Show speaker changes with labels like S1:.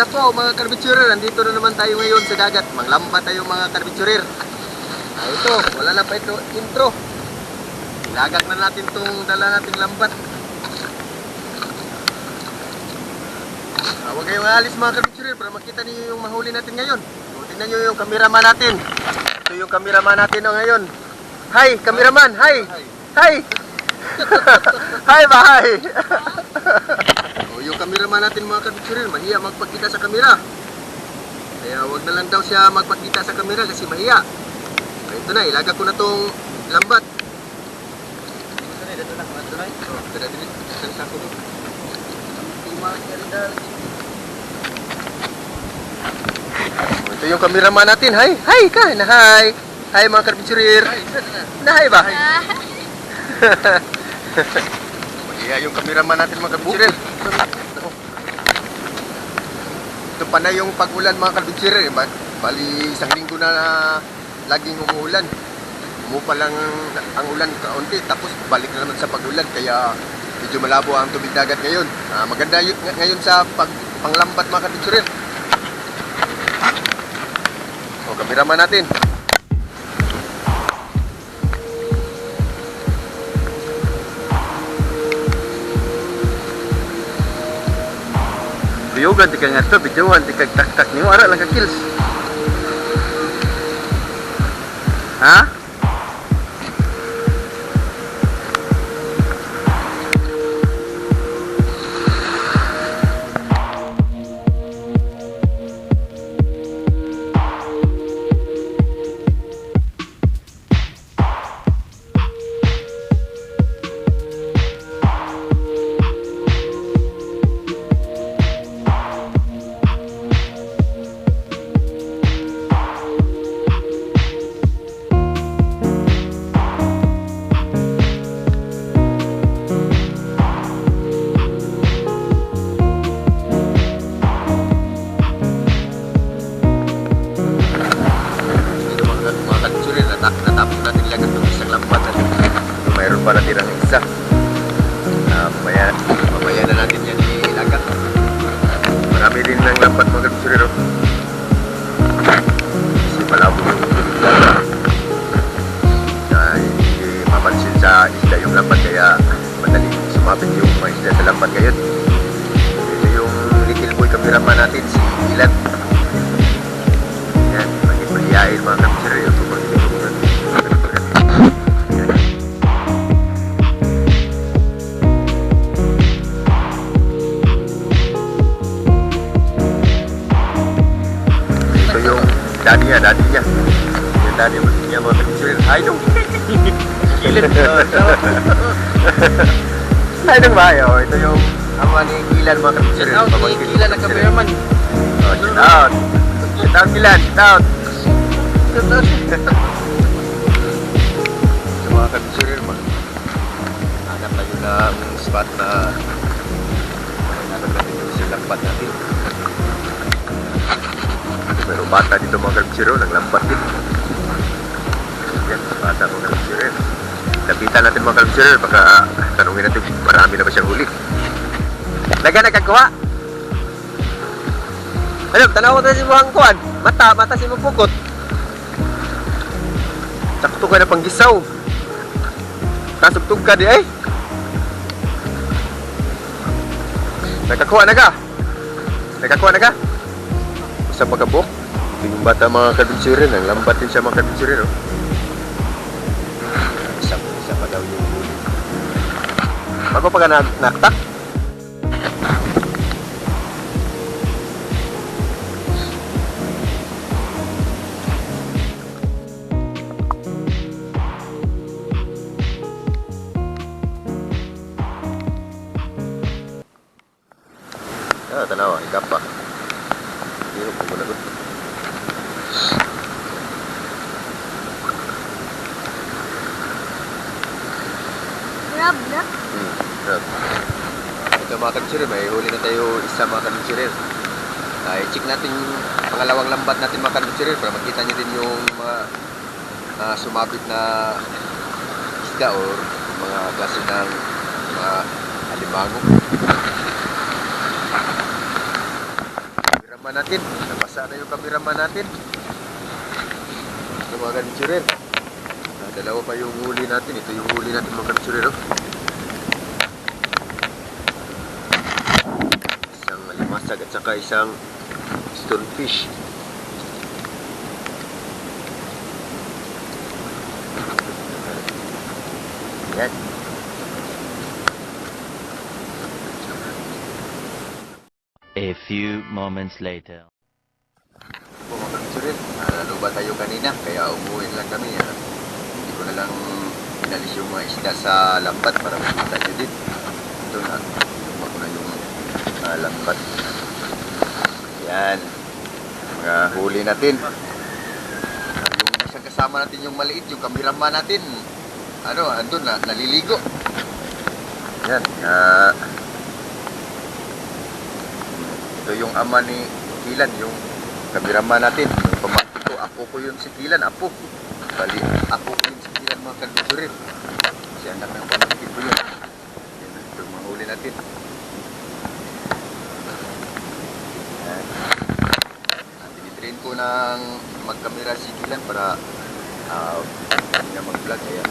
S1: isa po mga karbitsurer, nandito na naman tayo ngayon sa dagat. Manglamba tayo mga karbitsurer. Ah, ito, wala na pa ito intro. Ilagak na natin tong dala nating lambat. Ah, huwag kayong alis mga karbitsurer para makita niyo yung mahuli natin ngayon. So, tingnan niyo yung kameraman natin. Ito yung kameraman natin na ngayon. Hi, kameraman! Hi! Hi! hi ba? Hi! kameraman natin mga kabitsurin, mahiya magpakita sa kamera. Kaya wag na lang daw siya magpakita sa kamera kasi mahiya. Ito na, ilaga ko na tong lambat. Ito na, ito na, ito na. Ito na, ito ito yung kameraman natin. Hi! Hi ka! Na hi! Hi mga kabitsurir! Na hi ba? Mahiya yung kameraman natin mga kabitsurir. Ito pa na yung pag-ulan mga kabitsurir. eh. Ba- Bali isang linggo na laging umuulan. Umupa lang ang ulan kaunti tapos balik na naman sa pag-ulan kaya medyo malabo ang tubig dagat ngayon. Ah, maganda yun ng- ngayon sa pag panglambat mga kabitsurir. O, kameraman natin.
S2: jauh tiga ngatur lebih jauh tiga tak tak ni warak lah kakil ha?
S1: Kansurin, natap, natapos natin ilagay itong isang lambat natin. Mayroon pa natin ang isa. Uh, mamaya, mamaya na natin yan ilagay. Marami din ng lambat mga kansurin. Oh. Kasi malabo yung dagat. Na hindi mapansin sa isla yung lambat kaya madaling sumabit yung mga isla sa lambat ngayon. Ito yung little boy kameraman natin, si Ilan. Yung daddy niya mga kapsir. Hi dong! Kilid Hi dong ba? Oh, ito yung ama ni Kilan mga kapsir. Pamangkin ni Kilan. Oh, shout out! Shout out Kilan, shout out! Kabisurir, baka tanungin natin marami na ba siyang huli. Naga nagkagawa! Ano, tanaw ko na si Buhang Kuan. Mata, mata si Mapukot. Sakto ka na pang gisaw. Kasugtog ka di ay. Nakakuha na ka. Nakakuha na ka. Sa magabok. Ito yung bata mga kadutsurin. Ang lambat din siya mga kadutsurin. Oh. Bago pa ka na, naktak? Ah, tanawa, ikaw pa. Hindi ko muna doon.
S3: Grab na.
S1: Grab. Ito mga kabitsuri, may huli na tayo isa mga kabitsuri. Ay, check natin pangalawang lambat natin mga kabitsuri para makita nyo din yung mga ah, sumabit na isda or mga klase ng mga alimango. kameraman natin. Nabasa na yung kameraman natin. Ito mga kanitsurer. Ah, dalawa pa yung huli natin. Ito yung huli natin mga kanitsurer. Oh. Alimasag at saka isang stonefish. Yan.
S4: A few moments later.
S1: mga kapitsurin. Lalo ba tayo kanina? Kaya umuwi lang kami. ah. Hindi ko na lang inalis yung mga isda sa lambat para makita nyo din. Ito na. Tuma ko na yung ah, lambat. Yan. Mga huli natin. Yung isang kasama natin yung maliit, yung kameraman natin. Ano, andun na, naliligo. Yan. Ah, ito yung ama ni Kilan, yung kameraman natin. Yung pamangkin ko, apo ko yun si Kilan, apo. Bali, apo ko yun si Kilan mga kalbusurin. Si anak ng pamangkin ko yun. Yan, ito mga huli natin. Yan. Ah, Tinitrain ko ng magkamera si para uh, mag-vlog. Kaya